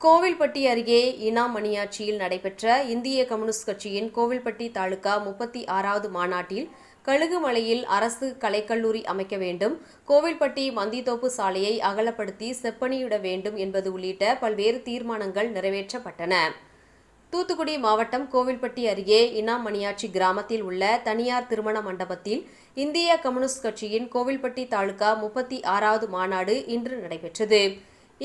கோவில்பட்டி அருகே இனாமணியாட்சியில் நடைபெற்ற இந்திய கம்யூனிஸ்ட் கட்சியின் கோவில்பட்டி தாலுகா முப்பத்தி ஆறாவது மாநாட்டில் கழுகுமலையில் அரசு கலைக்கல்லூரி அமைக்க வேண்டும் கோவில்பட்டி மந்தித்தோப்பு சாலையை அகலப்படுத்தி செப்பனியிட வேண்டும் என்பது உள்ளிட்ட பல்வேறு தீர்மானங்கள் நிறைவேற்றப்பட்டன. தூத்துக்குடி மாவட்டம் கோவில்பட்டி அருகே இனாமணியாட்சி கிராமத்தில் உள்ள தனியார் திருமண மண்டபத்தில் இந்திய கம்யூனிஸ்ட் கட்சியின் கோவில்பட்டி தாலுகா முப்பத்தி ஆறாவது மாநாடு இன்று நடைபெற்றது.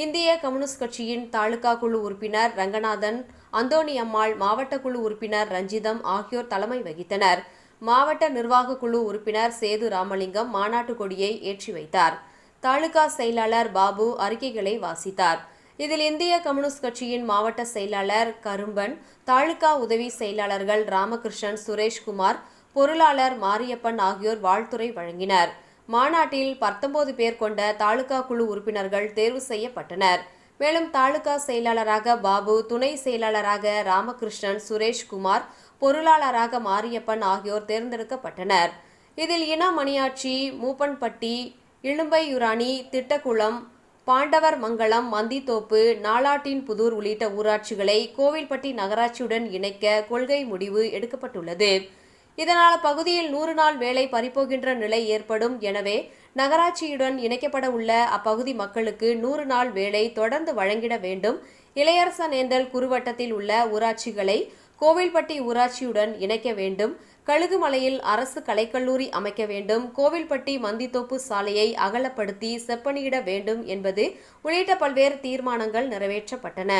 இந்திய கம்யூனிஸ்ட் கட்சியின் தாலுகா குழு உறுப்பினர் ரங்கநாதன் அந்தோணி அம்மாள் மாவட்ட குழு உறுப்பினர் ரஞ்சிதம் ஆகியோர் தலைமை வகித்தனர். மாவட்ட நிர்வாக குழு உறுப்பினர் சேது ராமலிங்கம் மாநாட்டு கொடியை ஏற்றி வைத்தார். தாலுகா செயலாளர் பாபு அறிக்கைகளை வாசித்தார். இதில் இந்திய கம்யூனிஸ்ட் கட்சியின் மாவட்ட செயலாளர் கரும்பன் தாலுகா உதவி செயலாளர்கள் ராமகிருஷ்ணன் சுரேஷ்குமார் பொருளாளர் மாரியப்பன் ஆகியோர் வாழ்த்துரை வழங்கினர். மாநாட்டில் பத்தொன்பது பேர் கொண்ட தாலுகா குழு உறுப்பினர்கள் தேர்வு செய்யப்பட்டனர். மேலும் தாலுகா செயலாளராக பாபு துணை செயலாளராக ராமகிருஷ்ணன் சுரேஷ்குமார் பொருளாளராக மாரியப்பன் ஆகியோர் தேர்ந்தெடுக்கப்பட்டனர். இதில் இன மணியாட்சி மூப்பன்பட்டி இழும்பையுராணி திட்டக்குளம் பாண்டவர் மங்கலம் மந்தித்தோப்பு நாளாட்டின் புதூர் உள்ளிட்ட ஊராட்சிகளை கோவில்பட்டி நகராட்சியுடன் இணைக்க கொள்கை முடிவு எடுக்கப்பட்டுள்ளது. இதனால் அப்பகுதியில் நூறு நாள் வேலை பறிபோகின்ற நிலை ஏற்படும். எனவே நகராட்சியுடன் இணைக்கப்பட உள்ள அப்பகுதி மக்களுக்கு நூறு நாள் வேலை தொடர்ந்து வழங்கிட வேண்டும். இளையரசனேந்தல் குறுவட்டத்தில் உள்ள ஊராட்சிகளை கோவில்பட்டி ஊராட்சியுடன் இணைக்க வேண்டும். கழுகுமலையில் அரசு கலைக்கல்லூரி அமைக்க வேண்டும். கோவில்பட்டி மந்தித்தோப்பு சாலையை அகலப்படுத்தி செப்பனியிட வேண்டும் என்பது உள்ளிட்ட பல்வேறு தீர்மானங்கள் நிறைவேற்றப்பட்டன.